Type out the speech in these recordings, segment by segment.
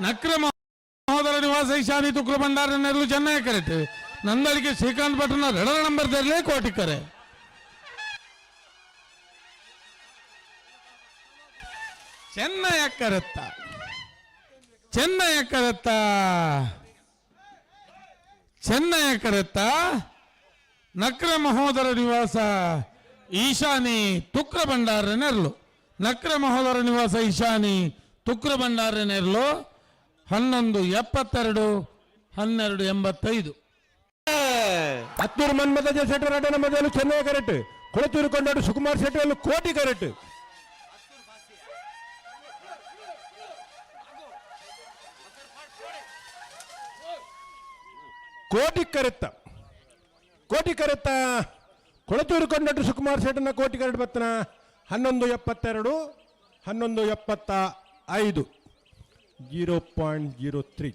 ನಕ್ರ ಮಹೋದರ ನಿವಾಸ ಈಶಾನಿ ತುಕ್ರ ಭಂಡಾರ ನೆರಳು ಚೆನ್ನೈ ಕರೆಕ್ಟ್ ನಂದಳಿಗೆ ಶ್ರೀಕಾಂತ್ ಭಟ್ನ ಎರಡರ ನಂಬರ್ ತೆರಲೇ ಕೋಟಿಕರೆ ಚೆನ್ನಯ ಕರೆತ್ತ. ಚೆನ್ನಯ ಕರೆತ್ತ. ಚೆನ್ನಯ ಕರೆತ್ತ. ನಕ್ರ ಮಹೋದರ ನಿವಾಸ ಈಶಾನಿ ತುಕ್ರ ಭಂಡಾರ ನೆರಳು ನಕ್ರ ಮಹೋದರ ನಿವಾಸ ಈಶಾನಿ ತುಕ್ರ ಭಂಡಾರ ನೆರಳು ಹನ್ನೊಂದು ಎಪ್ಪತ್ತೆರಡು, ಹನ್ನೆರಡು ಎಂಬತ್ತೈದು. ಹತ್ತೂರು ಮನ್ಮದ ಶೆಟ್ಟರ್ ಅಡ್ಡ ನಂಬರ್ದಲ್ಲಿ ಚೆನ್ನೈ ಕರೆಕ್ಟ್. ಕೊಳತೂರು ಕೊಂಡಾಡು ಸುಕುಮಾರ್ ಶೆಟ್ಟರ್ ಕೋಟಿ ಕರೆಕ್ಟ್. ಕೋಟಿ ಕರೆತ್ತ. ಕೋಟಿ ಕರೆತ್ತ. ಕೊಳತೂರು ಕೊಂಡಾಡು ಸುಕುಮಾರ್ ಶೆಟ್ಟನ ಕೋಟಿ ಕರೆಟ್ ಬತ್ತನ? ಹನ್ನೊಂದು ಎಪ್ಪತ್ತೆರಡು, ಹನ್ನೊಂದು ಎಪ್ಪತ್ತ ಐದು. Zero point zero three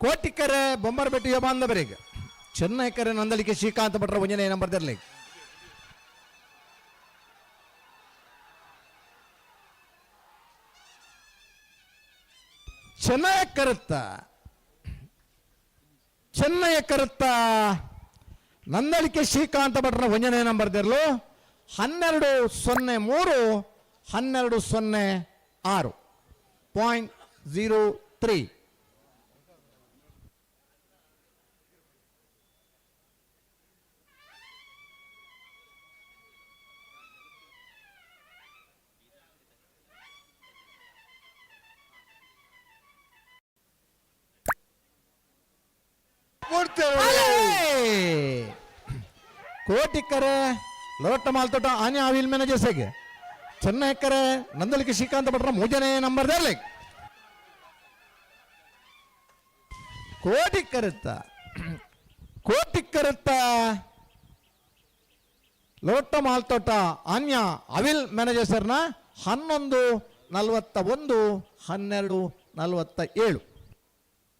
Kotikare Bommarabettu ಬಾಂಧವರಿಗೆ ಚೆನ್ನೈಕರೆ ನಂದಲಿಕೆ ಶ್ರೀಕಾಂತ ಭಟ್ರ ಒಂಜನೇ ನಂಬರ್ ತರಲಿ. ಚೆನ್ನೈ ಕರುತ್ತ. ಚೆನ್ನೈ ಕರುತ್ತ. ನಂದಳಿಕೆ ಶ್ರೀಕಾಂತ ಭಟ್ರ ಒಂಜನೇ ನಂಬರ್ ತೆರಲು. ಹನ್ನೆರಡು ಸೊನ್ನೆ ಮೂರು ಹನ್ನೆರಡು ಸೊನ್ನೆ ಆರು. ಪಾಯಿಂಟ್ ಝೀರೋ ತ್ರೀ ಕೋಟಿಕ್ಕರೆ ಲೋಟ ಮಾಲ್ತೋಟ ಆನೆ ಆವಿಲ್ ಮೇನ ಚೆನ್ನೈಕರೆ ನಂದಲಿಕೆ ಶ್ರೀಕಾಂತ ಭಟ್ರ ಮೂಜನೇ ನಂಬರ್ ಕರುತ್ತ. ಕೋಟಿ ಕರುತ್ತ. ಲೋಟ ಮಾಲ್ತೋಟ, ಅನ್ಯ ಅವಿಲ್ ಮ್ಯಾನೇಜರ್ನ ಹನ್ನೊಂದು ನಲವತ್ತ ಒಂದು, ಹನ್ನೆರಡು ನಲವತ್ತ ಏಳು.